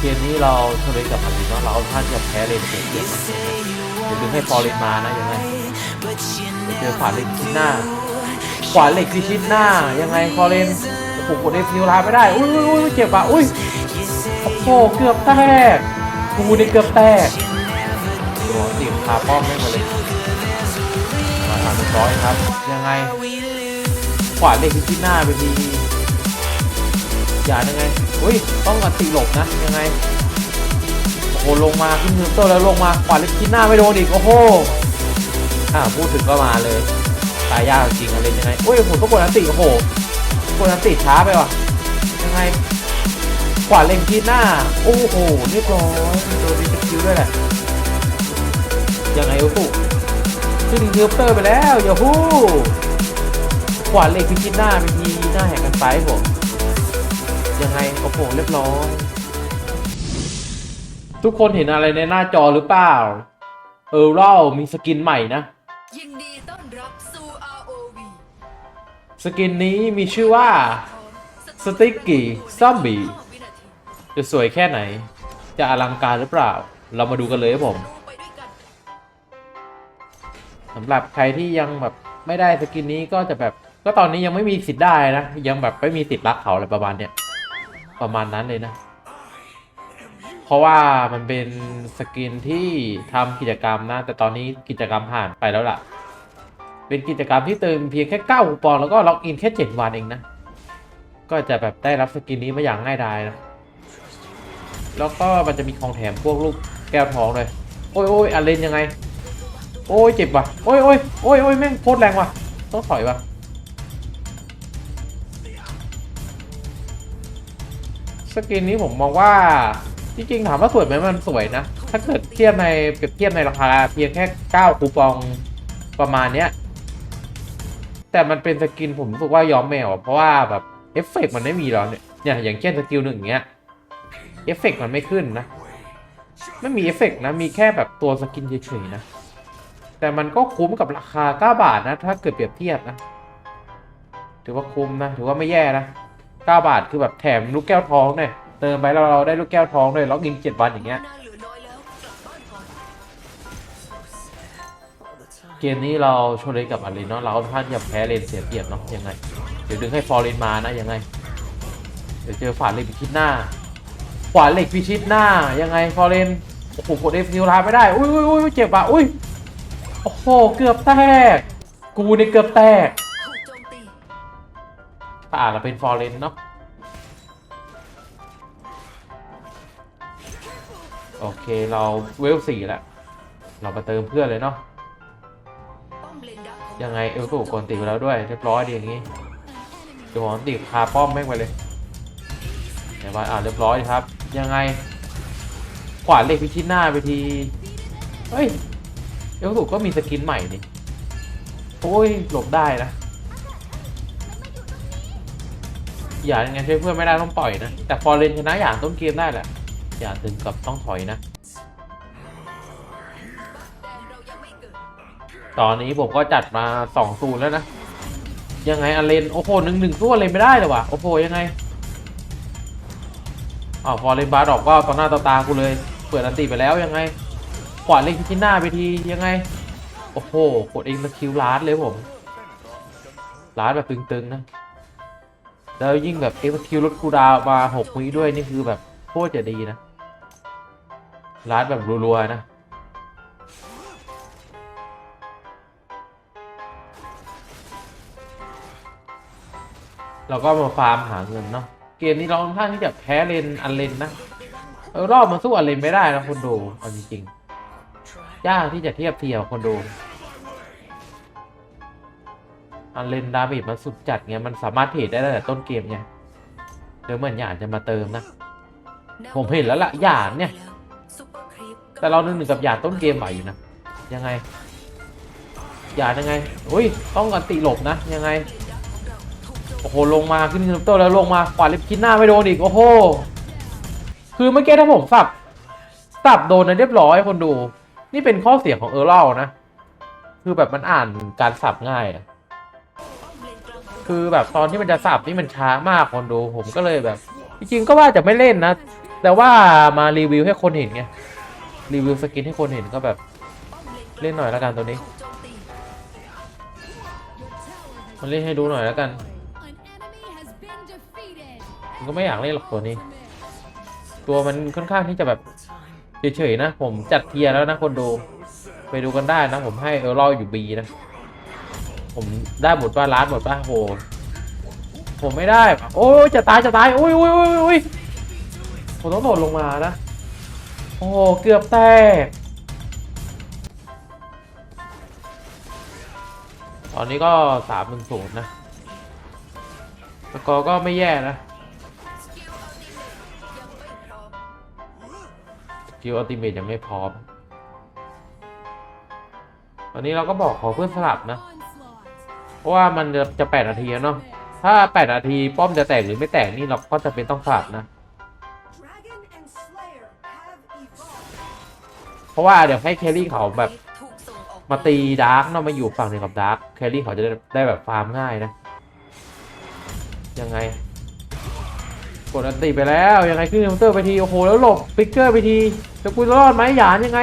เกมนี้เราเฉลยกับมันดีเนาะเราท่านจะแพ้เลนเสียเกียรติเดี๋ยวดึงให้ฟอร์เรนมานะยังไงเจอขวาเหล็กชิดหน้า ขวาเหล็กที่ชิดหน้า ยังไงฟอร์เรนโอ้โหกดเอฟซิลลาไม่ได้ อุ้ยอุ้ยเจ็บอะ อุ้ยโอ้โหเกือบแตกกูนี่เกือบแตกโดนติดคาป้อมไม่มดเลยมาสามร้อยครับ ยังไง ขวาเหล็กที่ชิดหน้าไปทีอย่ายังไง อุ้ยต้องกันติหลบนะยังไงโอ้โหลงมาขึ้นเทอร์โตแล้วลงมาขวาเล็กชิดหน้าไม่โดนอีกโอ้โหอ่าพูดถึงก็มาเลยตายยากจริงอะไรยังไงโอ้ยผมก็กดอันติโอ้โหกดอันติช้าไปว่ะยังไงขวาเล็งที่หน้าโอ้โหเรียบร้อยโดนดีสกิลด้วยแหละยังไงโอ้โหขึ้นเทอร์เตอร์ไปแล้วอย่าฮู้ขวาเล็งพิชิตหน้าไปทีหน้าแหกกันไปผม ยังไงโอ้โหเรียบร้อยทุกคนเห็นอะไรในหน้าจอหรือเปล่า เออเรามีสกินใหม่นะ ยินดีต้อนรับสู่ ROV สกินนี้มีชื่อว่า สติ๊กกี้ซัมบี้วินาทีจะสวยแค่ไหน จะอลังการหรือเปล่า เรามาดูกันเลยครับผมลงไปด้วยกันสำหรับใครที่ยังแบบไม่ได้สกินนี้ก็จะแบบ ก็ตอนนี้ยังไม่มีสิทธิ์ได้นะ ยังแบบไม่มีสิทธิ์รักเขาอะไรประมาณเนี้ย ประมาณนั้นเลยนะ เพราะว่ามันเป็นสกินที่ทำกิจกรรมนะ แต่ตอนนี้กิจกรรมผ่านไปแล้วล่ะ เป็นกิจกรรมที่เติมเพียงแค่9คูปองแล้วก็ล็อกอินแค่7วันเองนะ ก็จะแบบได้รับสกินนี้มาอย่างง่ายดายนะ แล้วก็มันจะมีของแถมพวกลูกแก้วทองเลย โอ้ยโอ้ยอเลนยังไง โอ้ยเจ็บว่ะ โอ้ยโอ้ยโอ้ยโอ้ยแม่งโคตรแรงว่ะ ต้องถอยว่ะ สกินนี้ผมมองว่าจริงๆถามว่าสวยไหมมันสวยนะ ถ้าเกิดเทียบในเปรียบเทียบในราคาเพียงแค่ 9 คูปองประมาณเนี้ย แต่มันเป็นสกินผมรู้สึกว่าย้อมแมว เพราะว่าแบบเอฟเฟกต์มันไม่มีแล้วเนี่ยเนี่ยอย่างเช่นสกิลหนึ่งอย่างเงี้ยเอฟเฟกต์มันไม่ขึ้นนะ ไม่มีเอฟเฟกต์นะ มีแค่แบบตัวสกินเฉยๆนะ แต่มันก็คุ้มกับราคา 9 บาทนะ ถ้าเกิดเปรียบเทียบนะ ถือว่าคุ้มนะ ถือว่าไม่แย่นะ บาทคือแบบแถมลูกแก้วทองเนี่ยเติมไปแล้วเราได้ลูกแก้วทองด้วยล็อกอิน7วันอย่างเงี้ยเกมนี้เราโชว์เลนกับอารีเนาะเราค่อนข้างจะแพ้เลนเสียเปรียบเนาะยังไง เดี๋ยวดึงให้ฟอร์เรนมานะยังไง เดี๋ยวเจอขวาเหล็กพิชิตหน้าขวาเหล็กพิชิตหน้ายังไงฟอร์เรนโอ้โหกดเอฟนิวลาไม่ได้อุ้ยอุ้ยอุ้ยเจ็บอะอุ้ยโอ้โหเกือบแตกกูนี่เกือบแตก ถ้าอ่านเราเป็นฟอร์เรนเนาะโอเคเราเวลสี่แล้ว เรามาเติมเพื่อนเลยเนาะยังไงเอลสูกนตีไปแล้วด้วยเรียบร้อยดีอย่างงี้เดี๋ยวผมตีคาป้อมแม่งไปเลยเดี๋ยวมาอ่าเรียบร้อยครับ ยังไง ขวานเล็กพิชิตหน้าไปทีเฮ้ยเอลสูก็มีสกินใหม่นี่โอ้ยหลบได้นะ อย่ายังไงช่วยเพื่อนไม่ได้ต้องปล่อยนะ แต่ฟอร์เรนชนะอย่างต้นเกมได้แหละ อย่าถึงกับต้องถอยนะ ตอนนี้ผมก็จัดมาสองศูนย์แล้วนะ ยังไงอเลนโอ้โหหนึ่งหนึ่งสู้อเลนไม่ได้เลยวะโอ้โหยังไงอ้าวพอเลนบาร์ดอกก็ต่อหน้าต่อตากูเลย เปิดอันติไปแล้วยังไง ขวาเล็งที่หน้าไปทียังไง โอ้โหกดเองสคิวลาดเลยผมลาดแบบตึงๆนะ แล้วยิ่งแบบเอ็กซ์คิวลดคูดาวมาหกวิด้วยนี่คือแบบโคตรจะดีนะลาดแบบรัวๆนะเราก็มาฟาร์มหาเงินเนาะเกมนี้เราค่อนข้างที่จะแพ้เลนอันเลนนะรอบมาสู้อันเลนไม่ได้นะคนดูเอาจริงๆยากที่จะเทียบเทียบคนดู อันเลนดาเมจมันสุดจัดไงมันสามารถเทรดได้ตั้งแต่ต้นเกมไงเดี๋ยวเหมือนหยานจะมาเติมนะ ผมเห็นแล้วล่ะหยานเนี่ย แต่เราหนึ่งหนึ่งกับหยาดต้นเกมไหวอยู่นะ ยังไงหยาดยังไงอุ้ยต้องกันติหลบนะ ยังไง โอ้โหลงมาขึ้นคริปโตแล้วลงมาขวาลิฟคิดหน้าไม่โดนอีกโอ้โหคือเมื่อกี้ถ้าผมสับสับโดนนะเรียบร้อยคนดู นี่เป็นข้อเสียของเออร์เล่นะ คือแบบมันอ่านการสับง่ายอะ คือแบบตอนที่มันจะสับนี่มันช้ามากคนดูผมก็เลยแบบ จริงๆก็ว่าจะไม่เล่นนะ แต่ว่ามารีวิวให้คนเห็นไง รีวิวสกินให้คนเห็นก็แบบ เล่นหน่อยแล้วกันตัวนี้ มันเล่นให้ดูหน่อยแล้วกันผมก็ไม่อยากเล่นหรอกตัวนี้ ตัวมันค่อนข้างที่จะแบบเฉยๆนะ ผมจัดเทียร์แล้วนะคนดู ไปดูกันได้นะผมให้เออรออยู่บีนะ ผมได้หมดว่าล้านหมดป่ะโหผมไม่ได้ โอ้ยจะตายจะตายอุ้ยอุ้ยอุ้ยอุ้ยผมต้องโดดลงมานะ โอ้เกือบแตก ตอนนี้ก็สามหนึ่งศูนย์นะสกอร์ก็ไม่แย่นะสกิลอัลติเมตยังไม่พร้อมอัลติเมทยังไม่พร้อม ตอนนี้เราก็บอกขอเพื่อนสลับนะ ราะว่ามันจะจะแปดนาทีแล้วเนาะถ้าแปดนาทีป้อมจะแตกหรือไม่แตกนี่เราก็จะเป็นต้องสลับนะ เพราะว่าเดี๋ยวให้แครี่เขาแบบมาตีดาร์กเนาะมาอยู่ฝั่งหนึ่งกับดาร์กแครี่เขาจะได้ได้แบบฟาร์มง่ายนะ ยังไง กดอันติไปแล้ว ยังไงขึ้นมอนเตอร์ไปที โอ้โห แล้วหลบปิกเกอร์ไปที จะกูรอดไหมหยานยังไง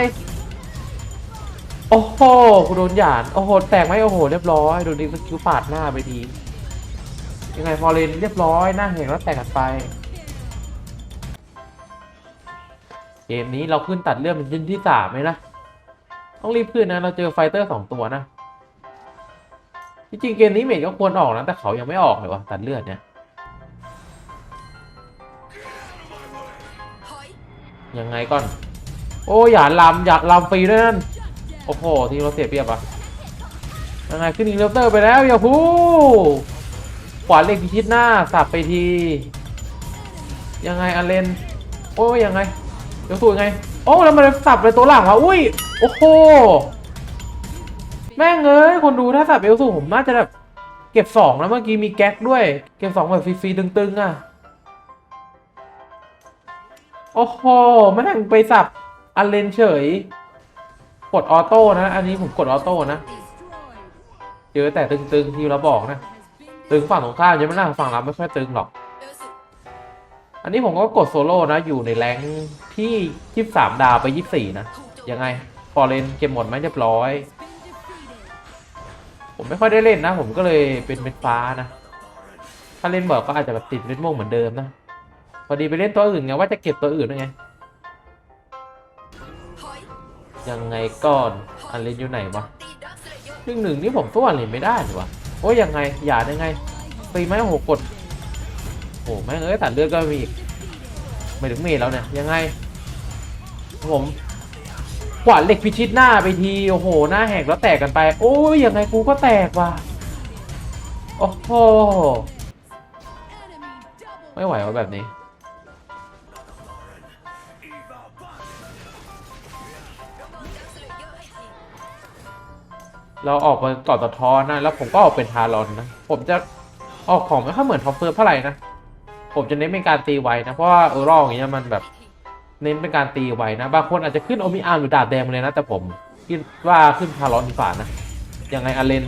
โอ้โหกูโดนหยานโอ้โห แตกไหมโอ้โห เรียบร้อย โดนดิสกิลปาดหน้าไปทียังไงฟอเรนเรียบร้อย หน้าแหงแล้วแตกกันไป เกมนี้เราขึ้นตัดเลือดเป็นชิ้นที่สามเลยนะ ต้องรีบขึ้นนะ เราเจอไฟเตอร์สองตัวนะที่จริงเกมนี้เมจก็ควรออกนะ แต่เขายังไม่ออกเลยวะตัดเลือดเนี่ยยยังไงก่อน โอ้ยอย่าลำอย่าลำฟรีด้วยนั่น โอ้โห ทีมเราเสียเปรียบอะยังไงขึ้นอินเลเตอร์ไปแล้วอย่าพูขวานเหล็กพิชิตหน้าสับไปที ยังไงอเลน โอ้ยยังไงเดี๋ยวสูยังไง โอ้แล้วมันสับไปตัวหลังวะอุ้ย โอ้โห แม่งเอ้ย คนดูถ้าสับเอลสูผมน่าจะแบบเก็บสองแล้วเมื่อกี้มีแก๊กด้วย เก็บสองแบบฟรีๆตึงๆอะ โอ้โหแม่งไปสับอเลนเฉย กดออโต้นะ อันนี้ผมกดออโต้นะ เจอแต่ตึงๆที่เราบอกนะ ตึงฝั่งตรงข้ามยังไม่น่าฝั่งเราไม่ค่อยตึงหรอก อันนี้ผมก็กดโซโล่นะ อยู่ในแรงที่ 23 ดาวไป 24 นะ ยังไงฟอร์เรนเก็บหมดไหมเรียบร้อย ผมไม่ค่อยได้เล่นนะ ผมก็เลยเป็นเป็นฟ้านะ ถ้าเล่นเบิร์กก็อาจจะแบบติดเล่นม่วงเหมือนเดิมนะ พอดีไปเล่นตัวอื่นไงว่าจะเก็บตัวอื่นด้ไง ยังไงก่อนอันเลนอยู่ไหนวะหนึ่งหนึ่งนี่ผมสู้อันเลนไม่ได้เลยวะโอ้ยยังไงอย่ายังไงตีไหมโอ้โหกดโอ้แม่งเอ้ยตัดเลือดก็มีอีกไม่ถึงเมตรแล้วเนี่ยยังไง ผมกวาดเหล็กพิชิตหน้าไปทีโอ้โหหน้าแหกแล้วแตกกันไป โอ้ยยังไงกูก็แตกว่ะโอ้โหไม่ไหวว่ะแบบนี้ เราออกมาก่อตะท้อนนะ แล้วผมก็ออกเป็นทารอนนะ ผมจะออกของไม่ค่อยเหมือนท็อปเฟิร์สเท่าไหร่นะ ผมจะเน้นเป็นการตีไวนะ เพราะว่าเออรออย่างเงี้ยมันแบบเน้นเป็นการตีไวนะ บางคนอาจจะขึ้นโอมิอาร์หรือดาบแดงเลยนะ แต่ผมคิดว่าขึ้นทารอนดีกว่านะ ยังไงอาเลน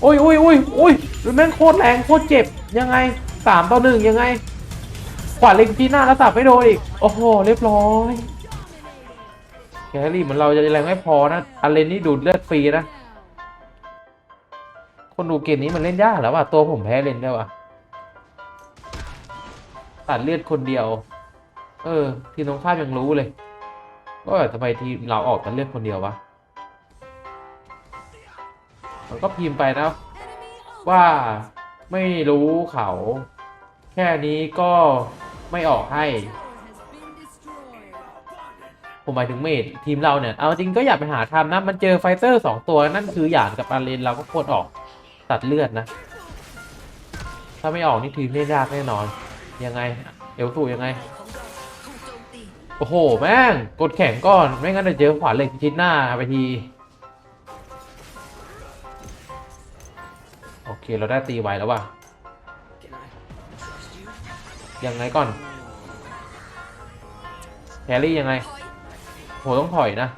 โอ้ยโอ้ยโอ้ยโอ้ยดูแม่งโคตรแรงโคตรเจ็บ ยังไงสามต่อหนึ่งยังไง ขวาเล็งที่หน้าแล้วสับไม่โดนอีก โอ้โห เรียบร้อย แครี่เหมือนเราจะแรงไม่พอนะอาเลนนี่ดูดเลือดฟรีนะ คนดูเกมนี้มันเล่นยากแล้วว่ะตัวผมแพ้เล่นได้ว่ะตัดเลือดคนเดียว เออ ทีมตรงข้ามยังรู้เลยว่าแบบทำไมทีมเราออกตัดเลือดคนเดียววะมันก็พิมพ์ไปนะว่าไม่รู้เขา แค่นี้ก็ไม่ออกให้ ผมหมายถึงเมดทีมเราเนี่ย เอาจริงก็อย่าไปหาทำนะ มันเจอไฟเตอร์สองตัวนั่นคือหยานกับอาเลนเราก็โควรออก ตัดเลือดนะ ถ้าไม่ออกนี่ทีมเล่นยากแน่นอน ยังไง เอลสูยังไง โอ้โห แม่ง กดแข่งก่อน ไม่งั้นจะเจอขวานเหล็กชิ้นหน้าไปที โอเค เราได้ตีไวแล้วว่ะ ยังไงก่อน แครี่ยังไง โห ต้องถอยนะ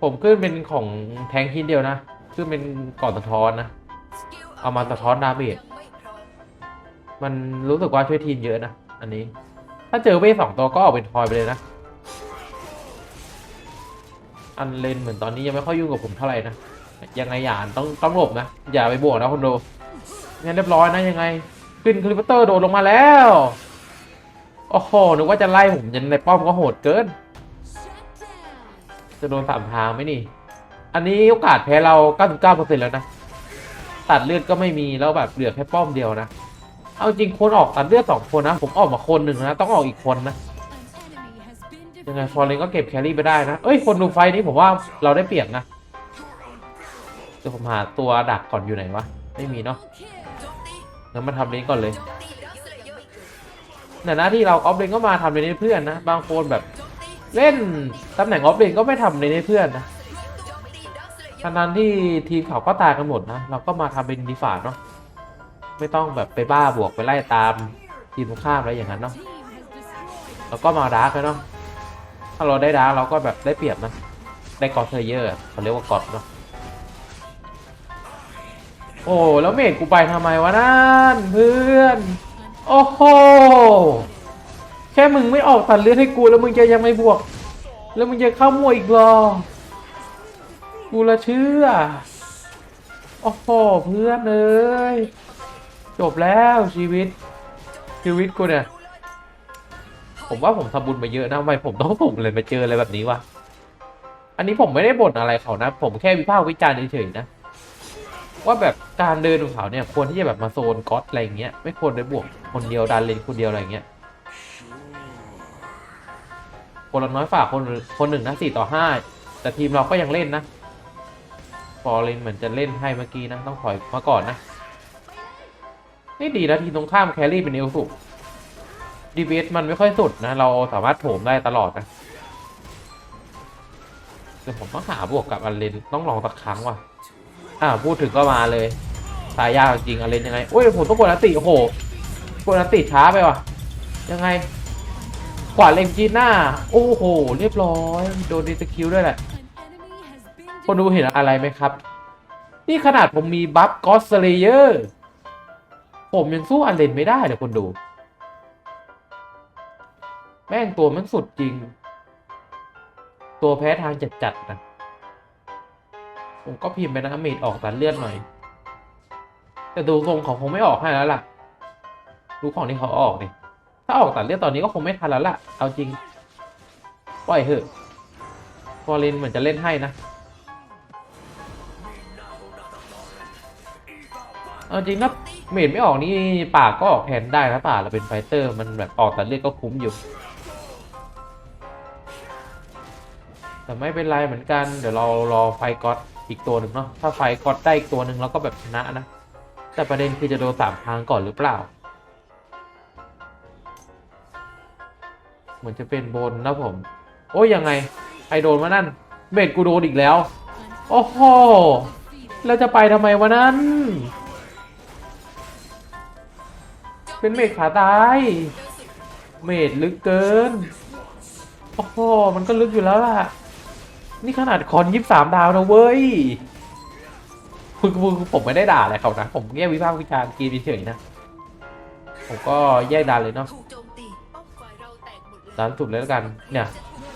ผมขึ้นเป็นของแทงคินเดียวนะ ขึ้นเป็นก่อนสะท้อนนะสกิลเอามาสะท้อนดาเมจยังไม่พร้อมมันรู้สึกว่าช่วยทีมเยอะนะ อันนี้ ถ้ถ้าเจอเวทสองตัวก็ออกเป็นทอยไปเลยนะ อันเลนเหมือนตอนนี้ยังไม่ค่อยยุ่งกับผมเท่าไหร่นะ ยังไงอย่าต้องต้องหลบนะ อย่าไปบวกนะคนดูงั้นเรียบร้อยนะยังไง ขึ้นคลิปเตอร์โดดลงมาแล้ว โอ้โหนึกว่าจะไล่ผมยันในป้อมก็โหดเกิน Shut down. จะโดนสามทางไหมนี่ อันนี้โอกาสแพ้เรา 99%แล้วนะ ตัดเลือดก็ไม่มีแล้วแบบเหลือแค่ป้อมเดียวนะ เอาจริงคนออกตัดเลือดสองคนนะ ผมออกมาคนหนึ่งนะ ต้องออกอีกคนนะ ยังไงฟอร์เรนก็เก็บแครี่ไปได้นะ เอ้ย คนดูไฟนี้ผมว่าเราได้เปรียบนะเดี๋ยวผมหาตัวดักก่อนอยู่ไหนวะ ไม่มีเนาะ งั้นมาทำเลนก่อนเลยแต่หน้าที่เราออฟเลนก็มาทำเลนให้เพื่อนนะ บางคนแบบ เล่นตำแหน่งออฟเลนก็ไม่ทำเลนให้เพื่อนนะ ทั้งนั้นที่ทีมเขาก็ตายกันหมดนะ เราก็มาทำเป็นดีฟาดเนาะไม่ต้องแบบไปบ้าบวกไปไล่ตามทีมตรงข้ามอะไรอย่างนั้นเนาะเราก็มาดาร์กเลยเนาะถ้าเราได้ดาร์กเราก็แบบได้เปรียบนะได้กอดเทเยอร์อะเขาเรียกว่ากอดเนาะโอ้แล้วเมดกูไปทำไมวะนั่นเพื่อน โอ้โหแค่มึงไม่ออกตัดเลือดให้กูแล้วมึงจะยังไม่บวก แล้วมึงจะเข้ามั่วอีกหรอ กูละเชื่อ โอ้โหเพื่อนเอ้ยจบแล้วชีวิต ชีวิตกูเนี่ย ผมว่าผมทำบุญมาเยอะนะทำไมผมต้องส่งเลยมาเจออะไรแบบนี้วะ อันนี้ผมไม่ได้บ่นอะไรเขานะ ผมแค่วิพากษ์วิจารณ์เฉยๆนะ ว่าแบบการเดินของเขาเนี่ยควรที่จะแบบมาโซนก๊อตอะไรเงี้ย ไม่ควรไปบวกคนเดียวดันเลนคนเดียวอะไรเงี้ยคนละน้อยฝากคนคนหนึ่งนะสี่ต่อห้าแต่ทีมเราก็ยังเล่นนะ ฟอร์เรนเหมือนจะเล่นให้เมื่อกี้นะ ต้องถอยมาก่อนนะ นี่ดีนะทีตรงข้ามแครี่เป็นเอลสุดีเวสมันไม่ค่อยสุดนะ เราสามารถโถมได้ตลอดนะเดี๋ยวผมต้องหาบวกกับอันเลนต้องลองสักครั้งว่ะ อ่าพูดถึงก็มาเลยตายยากจริงอันเลนยังไงโอ้ยผมต้องกดอันติโอ้โหกดอันติช้าไปว่ะ ยังไง ขวาเล็งจีน่าโอ้โห เรียบร้อย โดนดีสคิวด้วยแหละ คนดูเห็นอะไรไหมครับ นี่ขนาดผมมีบัฟกอสเลเยอร์ผมยังสู้อันเลนไม่ได้เลยคนดู แม่งตัวมันสุดจริง ตัวแพ้ทางจัดๆนะผมก็พิมพ์ไปนะเมดออกตัดเลือดหน่อย แต่ดูทรงเขาคงไม่ออกให้แล้วล่ะดูของที่เขาออกดิถ้าออกตัดเลือดตอนนี้ก็คงไม่ทันแล้วล่ะ เอาจริง ปล่อยเถอะฟอเรนเหมือนจะเล่นให้นะ เอาจริงนะเมดไม่ออกนี่ป่าก็ออกแทนได้นะป่าเราเป็นไฟเตอร์มันแบบออกแตัดเลือดก็คุ้มอยู่ แต่ไม่เป็นไรเหมือนกันเดี๋ยวเรารอไฟก๊อตอีกตัวหนึ่งเนาะถ้าไฟก๊อตได้อีกตัวหนึ่งเราก็แบบชนะนะ แต่ประเด็นคือจะโดนสามทางก่อนหรือเปล่า เหมือนจะเป็นบนนะผม โอ้ยยังไงใครโดนมานั่นเมดกูโดนอีกแล้ว โอ้โห defeated. แล้วจะไปทำไมวะนั้น เป็นเมดขาตาย เมดลึกเกิน โอ้โห มันก็ลึกอยู่แล้วล่ะ นี่ขนาดคอนยี่สามดาวนะเว้ยคือคือคือผมไม่ได้ด่าอะไรเขานะ ผมแค่วิพากษ์วิจารณ์เกีเฉยๆนะ ผมก็แยกดันเลยเนาะถูกโจมตีป้อมฝ่ายเราแตกหมดเลยดันสุดเลยแล้วกัน เนี่ย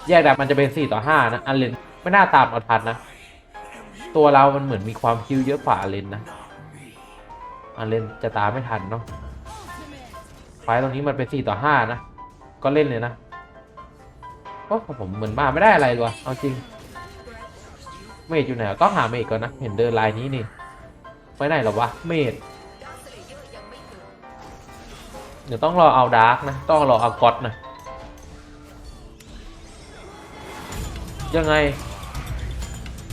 แยกดันมันจะเป็นสี่ต่อห้านะ อันเลนไม่น่าตามเอาทันนะ ตัวเรามันเหมือนมีความคิวเยอะกว่าอันเลนนะ อันเลนจะตามไม่ทันเนาะไฟตรงนี้มันเป็นสี่ต่อห้านะ ก็เล่นเลยนะโอ้ผมเหมือนมาไม่ได้อะไรเลยวะเอาจริง เมดอยู่ไหนก็หาเมดก่อนนะ เห็นเดินลายนี้นี่ไปไหนหรอวะ เมดเลเยอร์ยังไม่ถึงเดี๋ยวต้องรอเอาดาร์กนะ ต้องรอเอาก็อตนะ ยังไง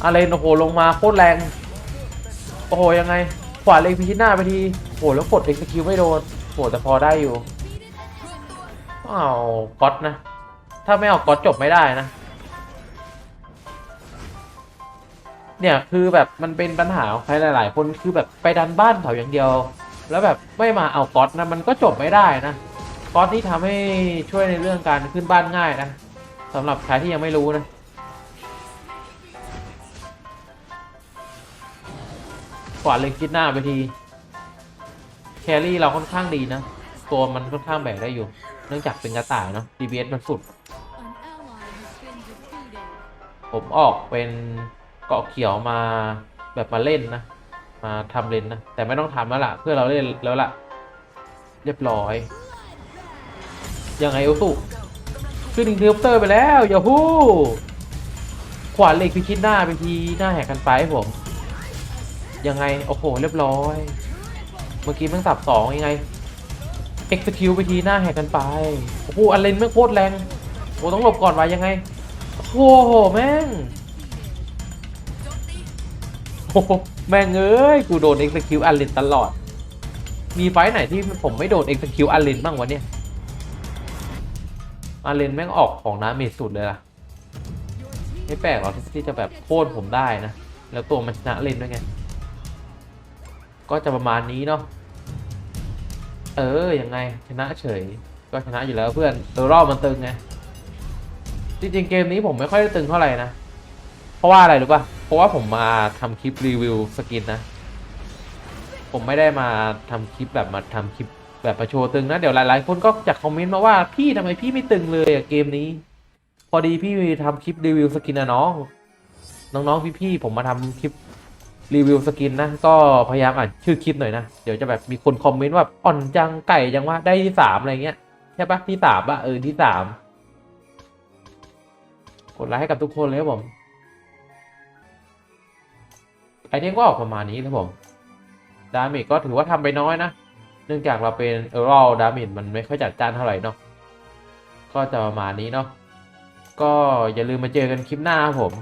อะไรโอ้โหลงมาโคตรแรง โอ้โหยังไงขวาเล็งพิชิตหน้าไปทีโอ้โหแล้วกดเอ็กซ์คิวไม่โดน โอ้โหแต่พอได้อยู่อ้าวก็อตนะ ถ้าไม่เอาก็อตจบไม่ได้นะ เนี่ยคือแบบมันเป็นปัญหาของใครหลาย ๆ คนคือแบบไปดันบ้านเขาอย่างเดียว แล้วแบบไม่มาเอาก๊อตนะมันก็จบไม่ได้นะก๊อตที่ทำให้ช่วยในเรื่องการขึ้นบ้านง่ายนะสำหรับใครที่ยังไม่รู้นะกวาดเลยคิดหน้าไปที แครี่เราค่อนข้างดีนะ ตัวมันค่อนข้างแบกได้อยู่ เนื่องจากเป็นกระต่ายเนาะ DBS มันสุด ผมออกเป็นเกาะเขียวมาแบบมาเล่นนะ มาทำเลนนะ แต่ไม่ต้องทำแล้วล่ะ เพื่อเราเล่นแล้วล่ะ เรียบร้อย ยังไงโอสุขึ้นอินเทอร์เตอร์ไปแล้วอย่าฮูขวานเหล็กพิชิตหน้าไปทีหน้าแหกกันไปผม ยังไง โอ้โห เรียบร้อย เมื่อกี้มันสับสองยังไง execute ไปทีหน้าแหกกันไป โอ้โหอันเลนไม่โคตรแรง โอ้ต้องหลบก่อนไว้ยังไง โอ้โห แม่ง โอ้โหแม่งเอ้ย กูโดน execute อันเลนตลอด มีไฟไหนที่ผมไม่โดน execute อันเลนบ้างวะเนี่ย อันเลนแม่งออกของน้ำเมสุดเลยล่ะ ไม่แปลกหรอกที่จะแบบโค่นผมได้นะ แล้วตัวมันชนะเลนด้วยไง ก็จะประมาณนี้เนาะเออยังไงชนะเฉย ก็ชนะอยู่แล้วเพื่อนเออรอบมันตึงไงจริงๆเกมนี้ผมไม่ค่อยตึงเท่าไหร่นะ เพราะว่าอะไรรู้ป่ะเพราะว่าผมมาทำคลิปรีวิวสกินนะ ผมไม่ได้มาทำคลิปแบบมาทำคลิปแบบมาโชว์ตึงนะ เดี๋ยวหลายๆคนก็จะคอมเมนต์มาว่าพี่ทำไมพี่ไม่ตึงเลยอะเกมนี้ พอดีพี่ทำคลิปรีวิวสกินนะน้องน้องๆพี่ๆผมมาทำคลิป รีวิวสกินนะก็พยายามอ่านชื่อคลิปหน่อยนะ เดี๋ยวจะแบบมีคนคอมเมนต์ว่าอ่อนจังไก่จังว่าได้ที่สามอะไรเงี้ยใช่ปะที่สามปะเออที่สามกดไลค์ให้กับทุกคนเลยครับผมไอเทมก็ออกประมาณนี้ครับผมดาเมจก็ถือว่าทำไปน้อยนะ เนื่องจากเราเป็นเออรัลดาเมจมันไม่ค่อยจัดจ้านเท่าไหร่เนาะก็จะประมาณนี้เนาะก็อย่าลืมมาเจอกันคลิปหน้าครับผม